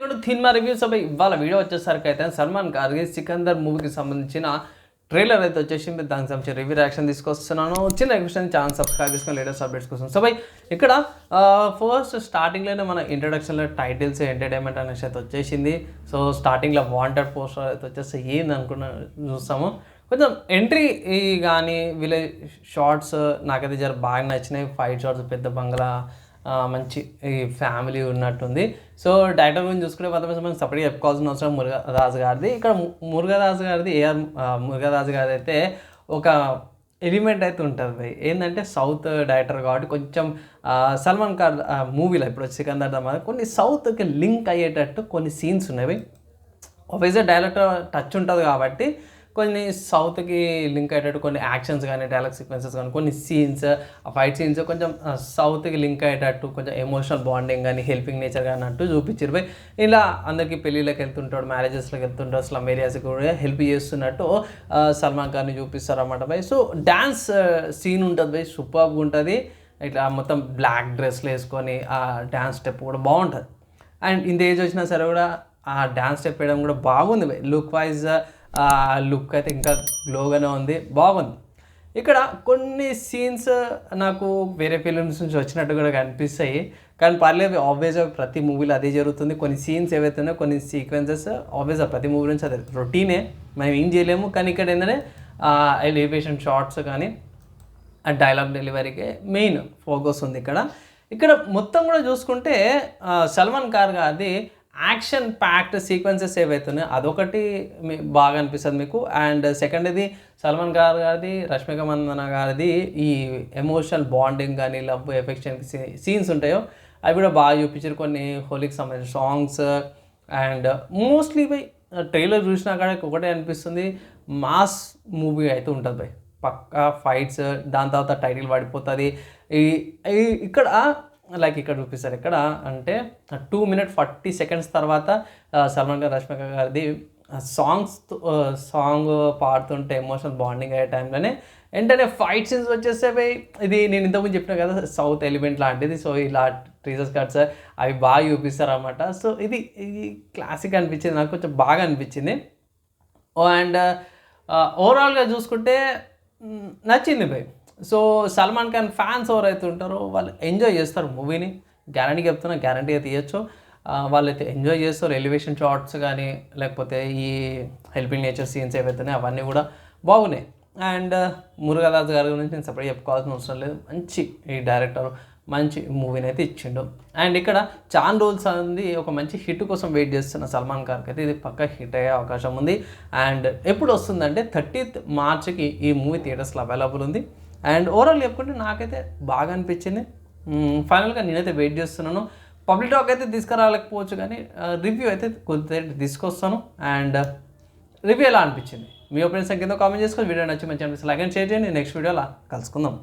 ఇప్పుడు cinema reviews అవి ఇవాళ వీడియో వచ్చేసరికి అయితే సల్మాన్ ఖార్గే సికందర్ మూవీకి సంబంధించిన ట్రైలర్ అయితే వచ్చేసింది. దానికి సంబంధించి రివ్యూ రియాక్షన్ తీసుకొస్తున్నాను. చిన్న క్వశ్చన్ ఛానల్ సబ్స్క్రైబ్ చేసుకొని లేటెస్ట్ అప్డేట్స్ కోసం. సో బై ఇక్కడ ఫస్ట్ స్టార్టింగ్లోనే మన ఇంట్రడక్షన్లో టైటిల్స్ ఎంటర్టైన్మెంట్ అనేసి అయితే వచ్చేసింది. సో స్టార్టింగ్లో వాంటెడ్ పోస్టర్ అయితే వచ్చేస్తే ఏంది అనుకున్న చూస్తాము. కొంచెం ఎంట్రీ కానీ వీళ్ళ షార్ట్స్ నాకైతే జర బాగా నచ్చినాయి. ఫైట్ షార్ట్స్ పెద్ద బంగ్లా మంచి ఫ్యామిలీ ఉన్నట్టుంది. సో డైరెక్టర్ గురించి చూసుకునే మాత్రం మనం సపరేట్గా చెప్పుకోవాల్సిన అవసరం మురుగరాజు గారిది. ఇక్కడ మురుగరాజు గారిది ఏఆర్ మురుగరాజు గారి అయితే ఒక ఎలిమెంట్ అయితే ఉంటుంది ఏంటంటే సౌత్ డైరెక్టర్ కాబట్టి కొంచెం సల్మాన్ ఖాన్ మూవీలో ఇప్పుడు సికందర్ దమాన్ కొన్ని సౌత్కి లింక్ అయ్యేటట్టు కొన్ని సీన్స్ ఉన్నాయి భయ్. ఆబ్వియస్గా డైరెక్టర్ టచ్ ఉంటుంది కాబట్టి కొన్ని సౌత్కి లింక్ అయ్యేటట్టు కొన్ని యాక్షన్స్ కానీ డైలాగ్ సీక్వెన్సెస్ కానీ కొన్ని సీన్స్ ఆ ఫైట్ సీన్స్ కొంచెం సౌత్కి లింక్ అయ్యేటట్టు కొంచెం ఎమోషనల్ బాండింగ్ కానీ హెల్పింగ్ నేచర్ కానీ అంటూ చూపించారు పోయి ఇలా అందరికీ పెళ్ళిళ్ళకి వెళ్తుంటాడు మ్యారేజెస్లోకి వెళ్తుంటాడు స్లమ్ ఏరియాస్కి కూడా హెల్ప్ చేస్తున్నట్టు సల్మాన్ ఖాన్ని చూపిస్తారు అన్నమాట బై సో డ్యాన్స్ సీన్ ఉంటుంది బై సూపర్గా ఉంటుంది. ఇట్లా మొత్తం బ్లాక్ డ్రెస్లు వేసుకొని ఆ డ్యాన్స్ స్టెప్ కూడా బాగుంటుంది. అండ్ ఇంత ఏజ్ వచ్చినా సరే కూడా ఆ డ్యాన్స్ స్టెప్ వేయడం కూడా బాగుంది లుక్ వైజ్ లుక్ అయితే ఇంకా గ్లోగానే ఉంది. బాగుంది. ఇక్కడ కొన్ని సీన్స్ నాకు వేరే ఫిలిమ్స్ నుంచి వచ్చినట్టు కూడా కనిపిస్తాయి. కానీ పర్లేదు ఆబ్వియస్గా ప్రతి మూవీలో అదే జరుగుతుంది. కొన్ని సీన్స్ ఏవైతే ఉన్నాయో కొన్ని సీక్వెన్సెస్ ఆబ్వియస్గా ప్రతి మూవీ నుంచి అదే రొటీనే మనం ఏం చేయలేము. కానీ ఇక్కడ ఏంటంటే ఎలివేషన్ షార్ట్స్ కానీ ఆ డైలాగ్ డెలివరీకి మెయిన్ ఫోకస్ ఉంది ఇక్కడ. ఇక్కడ మొత్తం కూడా చూసుకుంటే సల్మాన్ ఖాన్ గారిది యాక్షన్ ప్యాక్డ్ సీక్వెన్సెస్ ఏవైతున్నాయో అదొకటి మీ- బాగా అనిపిస్తుంది మీకు. అండ్ సెకండ్ ఇది సల్మాన్ ఖాన్ గారిది రష్మిక మందన గారిది ఈ ఎమోషనల్ బాండింగ్ కానీ లవ్ ఎఫెక్షన్ సీన్స్ ఉంటాయో అవి కూడా బాగా చూపించారు కొన్ని హోలీకి సంబంధించిన songs. And mostly by trailer చూసినా కూడా ఒకటే అనిపిస్తుంది మాస్ మూవీ అయితే ఉంటుంది బై. పక్కా ఫైట్స్ దాని తర్వాత టైటిల్ పడిపోతుంది ఈ- ఇక్కడ లైక్ ఇక్కడ చూపిస్తారు ఇక్కడ అంటే టూ మినిట్ ఫార్టీ సెకండ్స్ తర్వాత సల్మాన్ ఖాన్ రష్మిక గారిది సాంగ్స్ సాంగ్ పాడుతుంటే ఎమోషనల్ బాండింగ్ అయ్యే టైంలోనే వెంటనే ఫైట్ సీన్స్ వచ్చేసేవి ఇది నేను ఇంతకుముందు చెప్పిన కదా సౌత్ ఎలిమెంట్ లాంటిది. సో ఇలా ట్రీజర్స్ కట్స్ అవి బాగా చూపిస్తారు అనమాట సో ఇది ఇది క్లాసిక్ అనిపించింది. నాకు కొంచెం బాగా అనిపించింది. అండ్ ఓవరాల్గా చూసుకుంటే నచ్చింది భయ్ సో సల్మాన్ ఖాన్ ఫ్యాన్స్ ఎవరైతే ఉంటారో వాళ్ళు ఎంజాయ్ చేస్తారు మూవీని. గ్యారంటీ చెప్తున్నా గ్యారంటీ అయితే ఇవ్వచ్చు వాళ్ళైతే ఎంజాయ్ చేస్తారు. ఎలివేషన్ షార్ట్స్ కానీ లేకపోతే ఈ హెల్పింగ్ నేచర్ సీన్స్ ఏవైతే అవన్నీ కూడా బాగున్నాయి. అండ్ మురుగదాస్ గారి గురించి నేను సపరేట్ చెప్పుకోవాల్సిన అవసరం లేదు. మంచి ఈ డైరెక్టర్ మంచి మూవీని అయితే ఇచ్చిండు. అండ్ ఇక్కడ చాన్ రోల్స్ అనేది ఒక మంచి హిట్ కోసం వెయిట్ చేస్తున్న సల్మాన్ ఖాన్కి అయితే ఇది పక్క హిట్ అయ్యే అవకాశం ఉంది. అండ్ ఎప్పుడు వస్తుందంటే థర్టీత్ మార్చ్కి ఈ మూవీ థియేటర్స్లో అవైలబుల్ ఉంది. అండ్ ఓవరాల్ చెప్పుకుంటే నాకైతే బాగా అనిపించింది. ఫైనల్గా నేనైతే వెయిట్ చేస్తున్నాను. పబ్లిక్ టాక్ అయితే తీసుకురాలేకపోవచ్చు కానీ రివ్యూ అయితే కొద్దిగా తీసుకొస్తాను. అండ్ రివ్యూ uh, ఎలా అనిపించింది? మీ ఒపీనియన్స్ కింద కామెంట్ చేసుకొని వీడియో నచ్చి మంచి అనిపిస్తుంది లైక్ అండ్ షేర్ చేయండి. నెక్స్ట్ వీడియోలో కలుసుకుందాం.